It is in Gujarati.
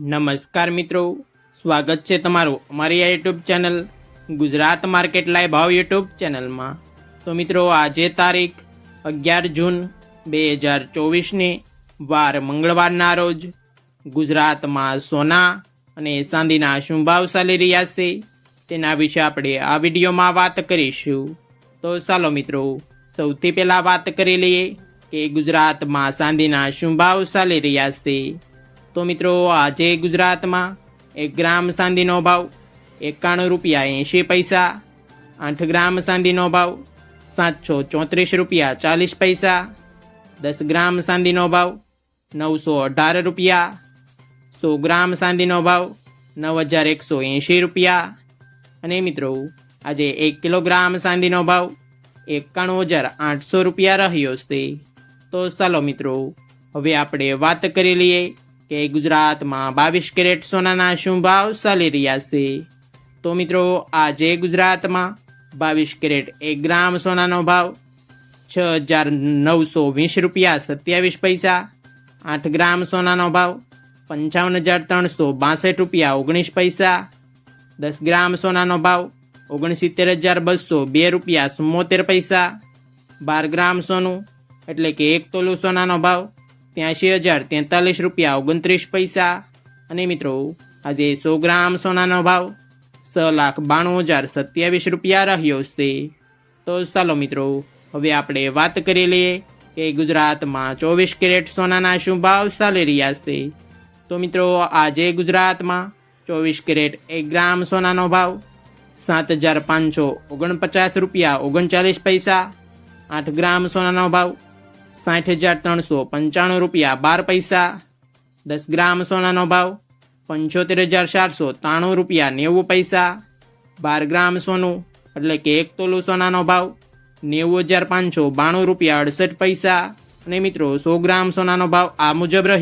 નમસ્કાર મિત્રો, સ્વાગત છે તમારું અમારી આ YouTube channel Gujarat market live ભાવ યુટ્યુબ ચેનલમાં. તો મિત્રો, આજે તારીખ અગિયાર જૂન બે હજાર ચોવીસની વાર મંગળવારના રોજ ગુજરાતમાં સોના અને ચાંદીના શું ભાવ ચાલી રહ્યા છે તેના વિશે આપણે આ વિડીયોમાં વાત કરીશું. તો ચાલો મિત્રો, સૌથી પહેલાં વાત કરી લઈએ કે ગુજરાતમાં ચાંદીના શું ભાવ ચાલી રહ્યા છે. તો મિત્રો, આજે ગુજરાતમાં એક ગ્રામ ચાંદીનો ભાવ એકાણું રૂપિયા એંશી પૈસા, આઠ ગ્રામ ચાંદીનો ભાવ સાતસો ચોત્રીસ રૂપિયા ચાલીસ પૈસા, દસ ગ્રામ ચાંદીનો ભાવ નવસો અઢાર રૂપિયા, સો ગ્રામ ચાંદીનો ભાવ નવ હજાર એકસો એંશી રૂપિયા. અને મિત્રો, આજે એક કિલોગ્રામ ચાંદીનો ભાવ એકાણું હજાર આઠસો રૂપિયા રહ્યો છે. તો ચાલો મિત્રો, હવે આપણે વાત કરી લઈએ કે ગુજરાતમાં બાવીસ કેરેટ સોનાના શું ભાવ ચાલી રહ્યા છે? તો મિત્રો, આજે ગુજરાતમાં બાવીસ કેરેટ એક ગ્રામ સોનાનો ભાવ છ હજાર નવસો વીસ રૂપિયા સત્યાવીસ પૈસા, આઠ ગ્રામ સોનાનો ભાવ પંચાવન હજાર ત્રણસો બાસઠ રૂપિયા ઓગણીસ પૈસા, દસ ગ્રામ સોનાનો ભાવ ઓગણસિત્તેર હજાર બસો બે રૂપિયા ચુમ્મોતેર પૈસા, બાર ગ્રામ સોનું એટલે કે એક તોલું સોનાનો ભાવ ત્યાંશી હજાર, તેતાલીસ રૂપિયા, ઓગણત્રીસ પૈસા. અને મિત્રો, આજે સો ગ્રામ સોનાનો ભાવ, છ લાખ બાણું હજાર સત્યાવીસ રૂપિયા રહ્યો છે. તો ચાલો મિત્રો, હવે આપણે વાત કરી લઈએ કે ગુજરાતમાં ચોવીસ કેરેટ સોનાના શું ભાવ ચાલી રહ્યા છે. તો મિત્રો, આજે ગુજરાતમાં ચોવીસ કેરેટ એક ગ્રામ સોનાનો ભાવ, સાત હજાર પાંચસો ઓગણપચાસ રૂપિયા, ઓગણચાલીસ પૈસા. આઠ ગ્રામ સોનાનો ભાવ સાઠ હજાર ત્રણસો પંચાણું રૂપિયા, બાર પૈસા, દસ ગ્રામ સોનાનો ભાવ, પંચોતેર હજાર ચારસો ત્રાણું રૂપિયા, નેવું પૈસા, બાર ગ્રામ સોનું, એટલે કે એક તોલું સોનાનો ભાવ, નેવું હજાર પાંચસો બાણું રૂપિયા, અડસઠ પૈસા. અને મિત્રો, સો ગ્રામ સોનાનો ભાવ આ મુજબ રહ્યો.